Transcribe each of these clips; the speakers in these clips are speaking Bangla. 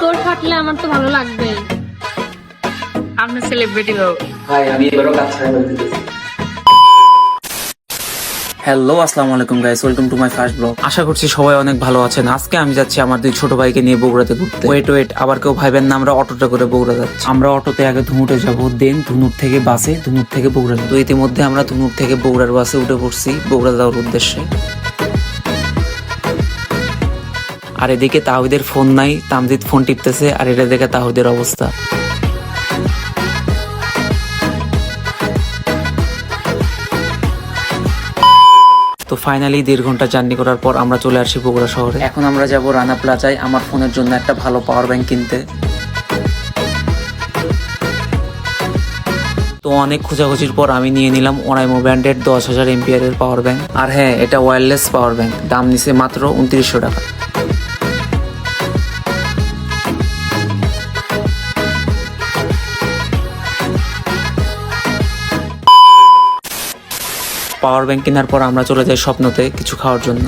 তোর ফাটলে আমার তো ভালো আপনি সেলিব্রিটি হোক ভাই আমি এবারও কাজ ছাড়া বলতে হ্যালো আসসালামু আলাইকুম guys welcome to my first blog আশা করছি সবাই অনেক ভালো আছেন। আজকে আমি যাচ্ছি আমার দুই ছোট ভাইকে নিয়ে বগুড়াতে ঘুরতে। ওয়েট ওয়েট আবার কেউ ভাইবেন না আমরা অটোতে করে বগুড়া যাচ্ছি। আমরা অটোতে আগে ধুনুটে যাব দেন ধুনুর থেকে বাসে ধুনুর থেকে বগুড়া তো ইতিমধ্যে আমরা ধুনুর থেকে বগুড়ার বাসে উঠে পড়ছি বগুড়া যাওয়ার উদ্দেশ্যে। আর এদিকে তাহিদের ফোন নাই, তামজিদ ফোন টিপতেছে, আর এটা দেখে তাহিদের অবস্থা। তো ফাইনালি দেড় ঘণ্টা জার্নি করার পর আমরা চলে আসি বগুড়া শহরে। এখন আমরা যাব রানা প্লাজায়, আমার ফোনের জন্য একটা ভালো পাওয়ার ব্যাংক কিনতে। তো অনেক খোঁজাখুঁজির পর আমি নিয়ে নিলাম ওরাইমো ব্র্যান্ডের দশ হাজার এমপিয়ারের পাওয়ার ব্যাংক আর হ্যাঁ এটা ওয়্যারলেস পাওয়ার ব্যাংক দাম নিছে মাত্র উনত্রিশশো টাকা। পাওয়ার ব্যাংক কেনার পর আমরা চলে যাই স্বপ্নতে কিছু খাওয়ার জন্য।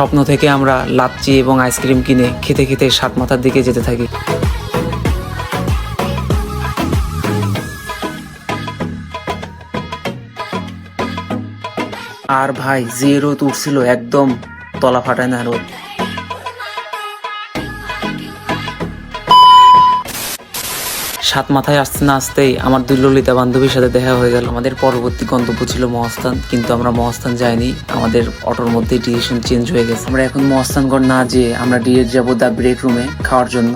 স্বপ্ন থেকে আমরা লাচ্ছি এবং আইসক্রিম কিনে খেতে খেতে সাত মাথার দিকে যেতে থাকি। আর ভাই, যে রোদ উঠছিল একদম তলা ফাটায় না রোদ। সাত মাথায় আসতে না আসতেই আমার দুই ললিতা বান্ধবীর সাথে দেখা হয়ে গেল। আমাদের পরবর্তী গন্তব্য ছিল মহাস্থান, কিন্তু আমরা মহাস্থান যাইনি। আমাদের অটোর মধ্যে ডিরেকশন চেঞ্জ হয়ে গেছে। আমরা এখন মহাস্থানগড় না যেয়ে আমরা ডিরেক্ট যাব দ্য ব্রেক রুমে খাওয়ার জন্য।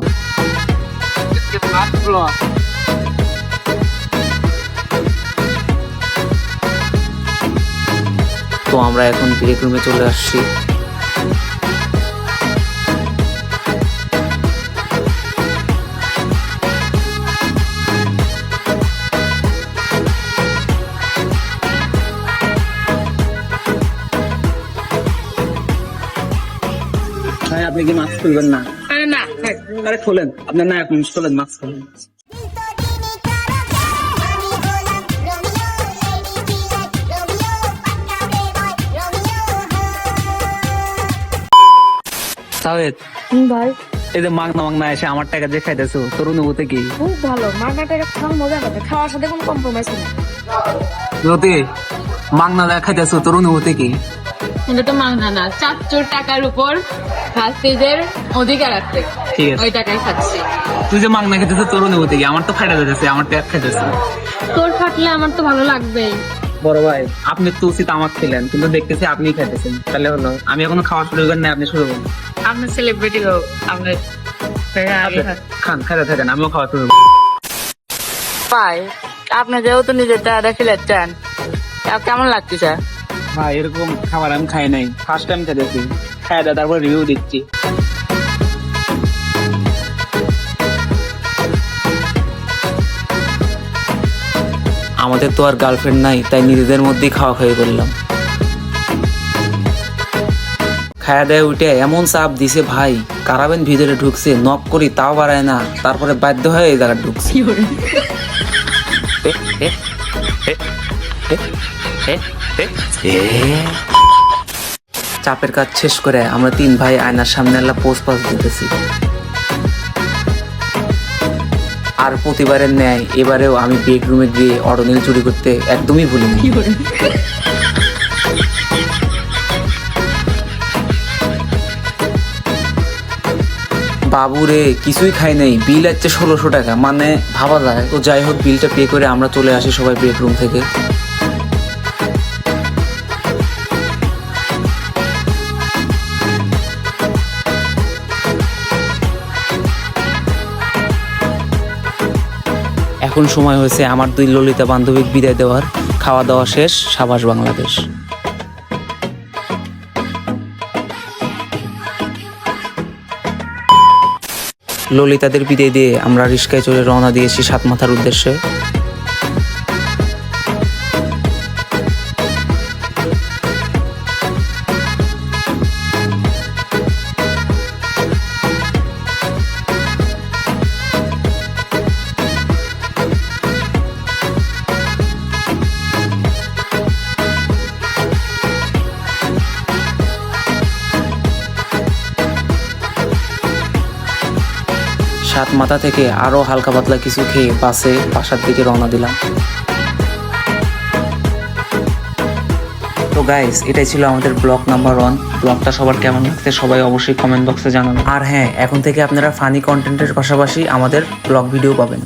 তো আমরা এখন ব্রেক রুমে চলে আসছি। ভাই আপনি কি মাস্ক খুলবেন না? আরে না আরে খোলেন আপনার না এখন খোলেন মাস্ক খোলেন। হুম ভাই। এই যে মাগনা মাগনা এসে আমার টাকা যে খাইতেছো তোর অনুভূতি কি? খুব ভালো মাগনাটা খাওয়ার মজা পাবে খাওয়ার সাথে কোনো কম্প্রোমাইজ নেই। যদি মাগনা যা খাইতেছো তোর অনুভূতি কি? এটা তো মাংনা না চারশোর টাকার উপর হাসিদের অধিকার আছে ঠিক আছে। ওই টাকাই খাচ্ছি। তুই যে খাইতেছো তোর অনুভূতি কি আমার তো যেতেছে আমার টাকা খাইতেছে তোর ফাটলে আমার তো ভালো লাগবেই। বড় ভাই আপনি তো উচিত আমার খেলেন কিন্তু দেখতেছি আপনি খাইতেছেন। তাহলে হলো আমি এখনও খাওয়া শুরু করেন না আপনি শুরু করুন। আপনি সেলিব্রিটি হোক আপনি খান। খাইতে থাকেন আমিও খাওয়া শুরু করব। ভাই আপনি যেহেতু নিজের টাকাটা খেলেছেন কেমন লাগছে ভাই এরকম খাবার আমি খাই নাই। ফার্স্ট টাইম খাইতেছি খাই দা তারপর রিভিউ দিচ্ছি। আমাদের তো আর গার্লফ্রেন্ড নাই তাই নিজেদের মধ্যেই খাওয়া খাওয়ি করলাম। খায়া দেয় উঠে এমন চাপ দিছে ভাই কারাবেন ভিতরে ঢুকছে নক করি তাও বাড়ায় না। তারপরে বাধ্য হয়ে এই জায়গায় ঢুকছে। চাপের কাজ শেষ করে আমরা তিন ভাই আয়নার সামনে এলা পোস্ট পাস দিতেছি। আর প্রতিবারের ন্যায় এবারেও আমি বেডরুমে গিয়ে অডনিল চুরি করতে একদমই ভুলিনি। বাবুরে কিছুই খাই নাই। বিল আছে ষোলোশো টাকা। মানে ভাবা যায়। তো যাই হোক বিলটা পে করে আমরা চলে আসি সবাই বেডরুম থেকে। এখন সময় হয়েছে আমার দুই ললিতা বান্ধবীর বিদায় দেওয়ার। খাওয়া দাওয়া শেষ, সাবাস বাংলাদেশ। ললিতাদের বিদায় দিয়ে আমরা রিস্কায় চলে রওনা দিয়েছি সাত মাথার উদ্দেশ্যে। সাত মাথা থেকে আরও হালকা পাতলা কিছু খেয়ে বাসে, বাসার দিকে রওনা দিলাম। তো গাইস এটাই ছিল আমাদের ব্লগ নাম্বার ওয়ান ব্লকটা সবার কেমন লাগছে সবাই অবশ্যই কমেন্ট বক্সে জানান। আর হ্যাঁ এখন থেকে আপনারা ফানি কন্টেন্টের পাশাপাশি আমাদের ব্লগ ভিডিও পাবেন।